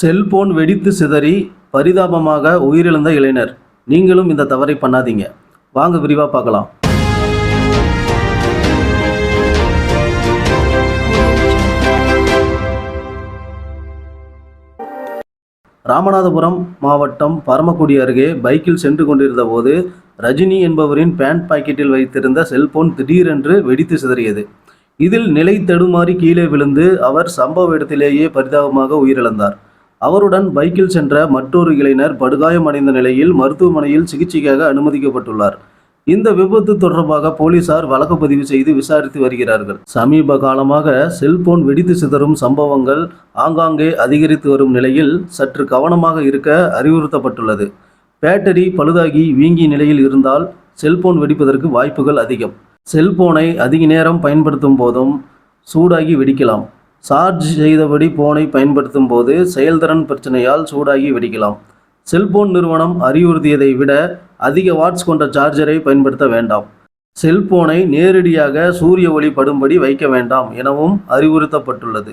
Cellphone வெடித்து சிதறி பரிதாபமாக உயிரிழந்த இளைஞர். நீங்களும் இந்த தவறை பண்ணாதீங்க. வாங்க விரிவாக பார்க்கலாம். ராமநாதபுரம் மாவட்டம் பரமக்குடி அருகே பைக்கில் சென்று கொண்டிருந்த போது ரஜினி என்பவரின் பேண்ட் பாக்கெட்டில் வைத்திருந்த செல்போன் திடீரென்று வெடித்து சிதறியது. இதில் நிலை தடுமாறி கீழே விழுந்து அவர் சம்பவ இடத்திலேயே பரிதாபமாக உயிரிழந்தார். அவருடன் பைக்கில் சென்ற மற்றொரு இளைஞர் படுகாயமடைந்த நிலையில் மருத்துவமனையில் சிகிச்சைக்காக அனுமதிக்கப்பட்டுள்ளார். இந்த விபத்து தொடர்பாக போலீசார் வழக்கு பதிவு செய்து விசாரித்து வருகிறார்கள். சமீப காலமாக செல்போன் வெடித்து சிதறும் சம்பவங்கள் ஆங்காங்கே அதிகரித்து வரும் நிலையில் சற்று கவனமாக இருக்க அறிவுறுத்தப்பட்டுள்ளது. பேட்டரி பழுதாகி வீங்கிய நிலையில் இருந்தால் செல்போன் வெடிப்பதற்கு வாய்ப்புகள் அதிகம். செல்போனை அதிக நேரம் பயன்படுத்தும் போதும் சூடாகி வெடிக்கலாம். சார்ஜ் செய்தபடி போனை பயன்படுத்தும் போது செயல்திறன் பிரச்சனையால் சூடாகி வெடிக்கலாம். செல்போன் நிறுவனம் அறிவுறுத்தியதை விட அதிக வாட்ஸ் கொண்ட சார்ஜரை பயன்படுத்த வேண்டாம். செல்போனை நேரடியாக சூரிய ஒளி படும்படி வைக்க வேண்டாம் எனவும் அறிவுறுத்தப்பட்டுள்ளது.